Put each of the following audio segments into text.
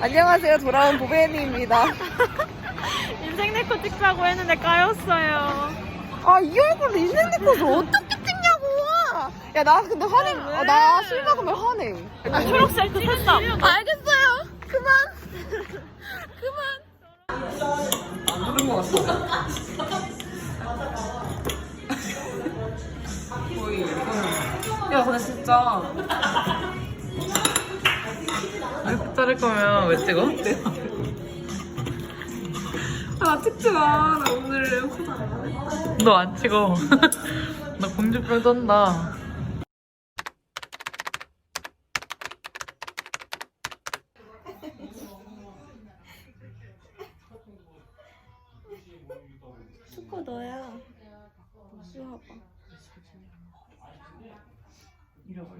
안녕하세요. 돌아온 보배니입니다. 인생 네컷 찍자고 했는데 까였어요. 아, 이 얼굴로 인생 네컷을 어떻게 찍냐고! 야, 나 근데 화내. 아, 왜? 아, 나술 먹으면 화내. 초록색 찍었어. 알겠어요. 그만. 안 부른 것 같아. 거의 야 근데 진짜 아, 자를 거면 왜 찍어? 아 찍지 마. 나 오늘 너 안 찍어. 너 공주병 떤다. 수코 너야. 이리 와봐.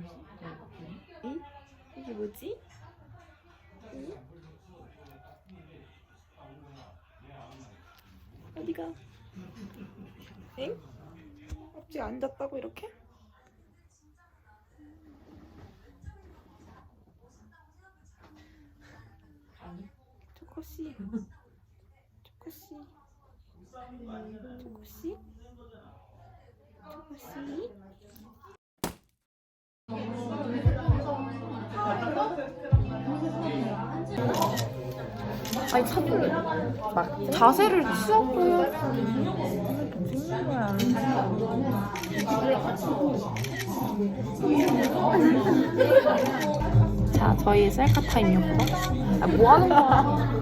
응? 이게 뭐지? 응? 어디가? 엥? 앞뒤 앉았다고 이렇게? 초코씨. 초코씨. 초코씨. 초코씨. 아니 차분히 막 자세를 취하고. 자, 저희 셀카 타임이었고. 아, 뭐 하는 거야?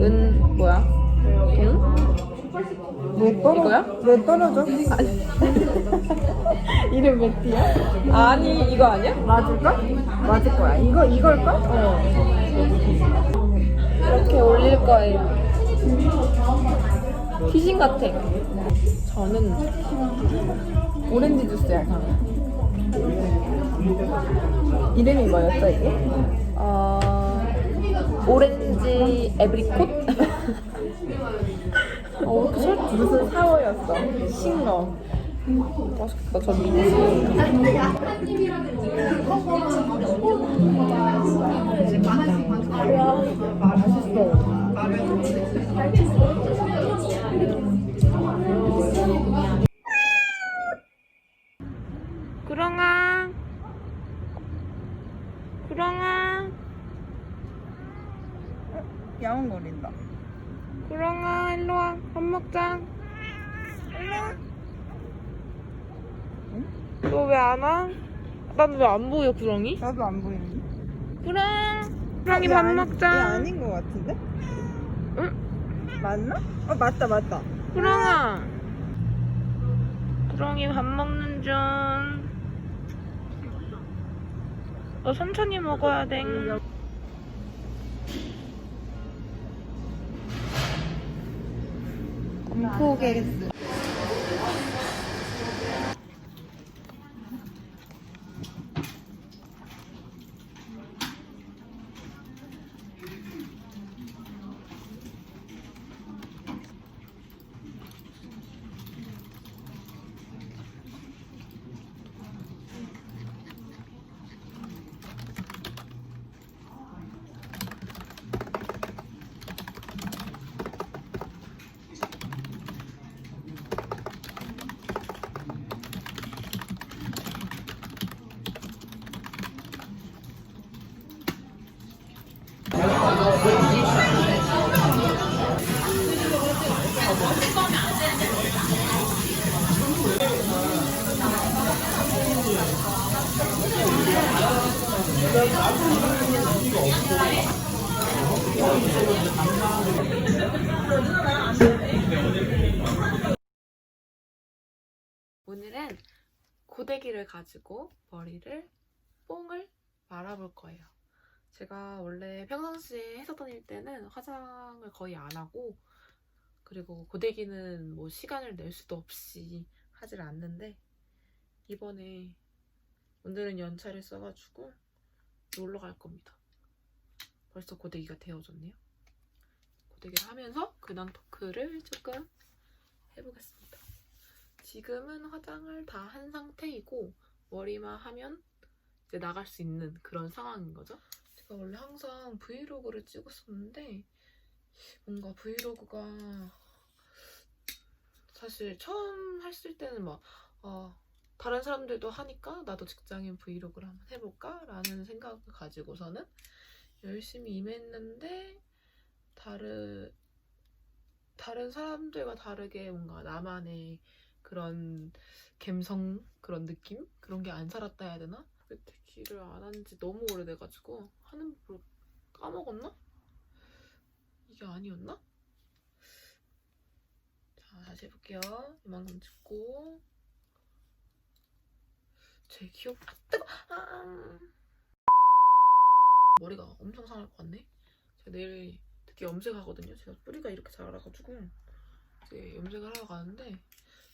은, 뭐야? 응? 왜 떨어? 이거야? 왜 떨어져? 이름 메티야? 아니 이거 아니야? 맞을까? 맞을 거야. 이거 이걸까? 어. 이렇게 올릴 거예요. 귀신 같아. 저는 오렌지 주스야. 이름이 뭐였어 이게? 어, 오렌지 에브리콧? 어, 그 설- 무슨 사워였어? 싱거. 맛있겠다, 저 민지. 구렁아. 구렁아. 야옹거린다. 구렁아, 일로 와. 밥 먹자. 일로 와. 너 왜 안 와? 난 왜 안 보여, 구렁이? 나도 안 보이는데? 구렁. 구렁이 얘 밥 아니- 먹자. 얘 아닌 것 같은데? 응? 맞나? 어, 맞다, 맞다. 구렁아. 구렁이 밥 먹는 중. 너 천천히 먹어야 돼. 포게 오늘은 고데기를 가지고 머리를 뽕을 말아볼 거예요. 제가 원래 평상시에 회사 다닐 때는 화장을 거의 안 하고 그리고 고데기는 뭐 시간을 낼 수도 없이 하질 않는데 이번에 오늘은 연차를 써가지고 놀러 갈 겁니다. 벌써 고데기가 되어졌네요. 고데기를 하면서 근황 토크를 조금 해보겠습니다. 지금은 화장을 다 한 상태이고 머리만 하면 이제 나갈 수 있는 그런 상황인 거죠. 제가 원래 항상 브이로그를 찍었었는데 뭔가 브이로그가 사실 처음 했을 때는 막 아, 다른 사람들도 하니까 나도 직장인 브이로그를 한번 해볼까 라는 생각을 가지고서는 열심히 임했는데 다른 다른 사람들과 다르게 뭔가 나만의 그런 감성 그런 느낌 그런 게 안 살았다 해야 되나? 그때 길을 안한 지 너무 오래돼가지고 하는 걸 까먹었나? 이게 아니었나? 자 다시 해볼게요. 이만큼 찍고 제 기억 아 뜨거 아. 머리가 엄청 상할 것 같네. 제가 내일 특히 염색하거든요. 제가 뿌리가 이렇게 자라가지고 이제 염색을 하러 가는데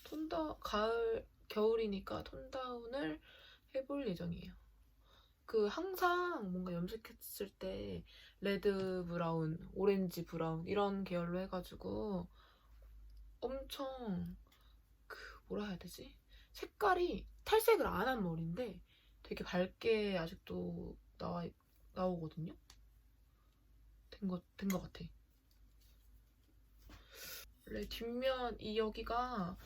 톤다 가을 겨울이니까 톤다운을 해볼 예정이에요. 그 항상 뭔가 염색했을 때 레드 브라운, 오렌지 브라운 이런 계열로 해가지고 엄청 그 뭐라 해야 되지? 색깔이 탈색을 안 한 머리인데 되게 밝게 아직도 나와 나오거든요. 된것된 것 같아. 원래 뒷면 이 여기가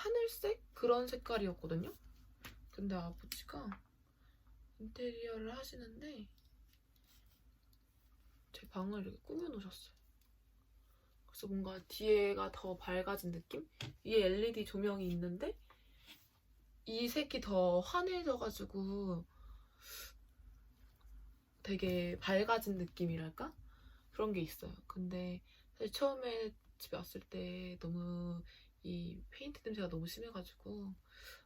하늘색 그런 색깔이었거든요. 근데 아버지가 인테리어를 하시는데 제 방을 이렇게 꾸며 놓으셨어요. 그래서 뭔가 뒤에가 더 밝아진 느낌? 위에 LED 조명이 있는데 이 색이 더 환해져가지고 되게 밝아진 느낌이랄까? 그런 게 있어요. 근데 사실 처음에 집에 왔을 때 너무 이 페인트 냄새가 너무 심해가지고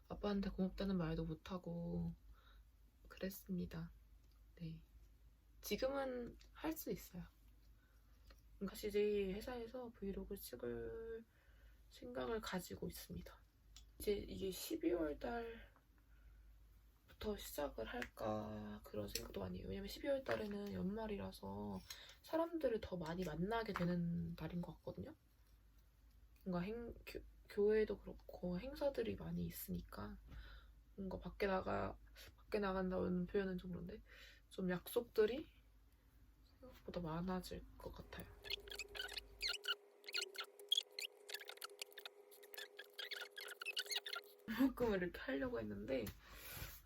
아빠한테 고맙다는 말도 못하고 그랬습니다. 네. 지금은 할 수 있어요. 다시 이제 회사에서 브이로그 찍을 생각을 가지고 있습니다. 이제 이게 12월 달부터 시작을 할까 그런 생각도 많이 해요. 왜냐면 12월 달에는 연말이라서 사람들을 더 많이 만나게 되는 달인 것 같거든요. 뭔가 행, 교, 교회도 그렇고 행사들이 많이 있으니까 뭔가 밖에 나가 밖에 나간다는 표현은 좀 그런데 좀 약속들이 생각보다 많아질 것 같아요. 묶음을 이렇게 하려고 했는데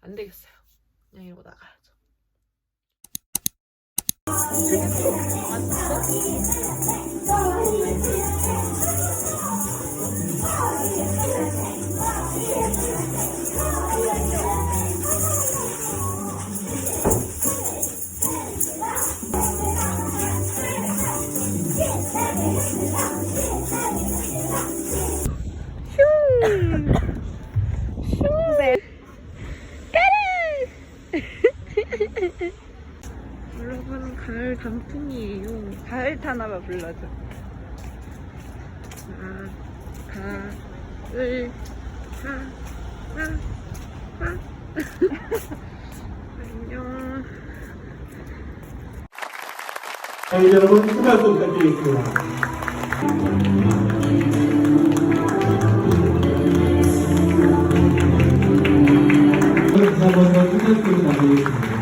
안 되겠어요. 그냥 이러고 나가야죠. 가을 단풍이에요. 가을 타나봐 불러줘. 가, 가을 타, 타, 타. 안녕. 저희 여러분 수고 부탁드리겠습니다. 다시 한번더 끝낼 수 있는 날이겠습니다.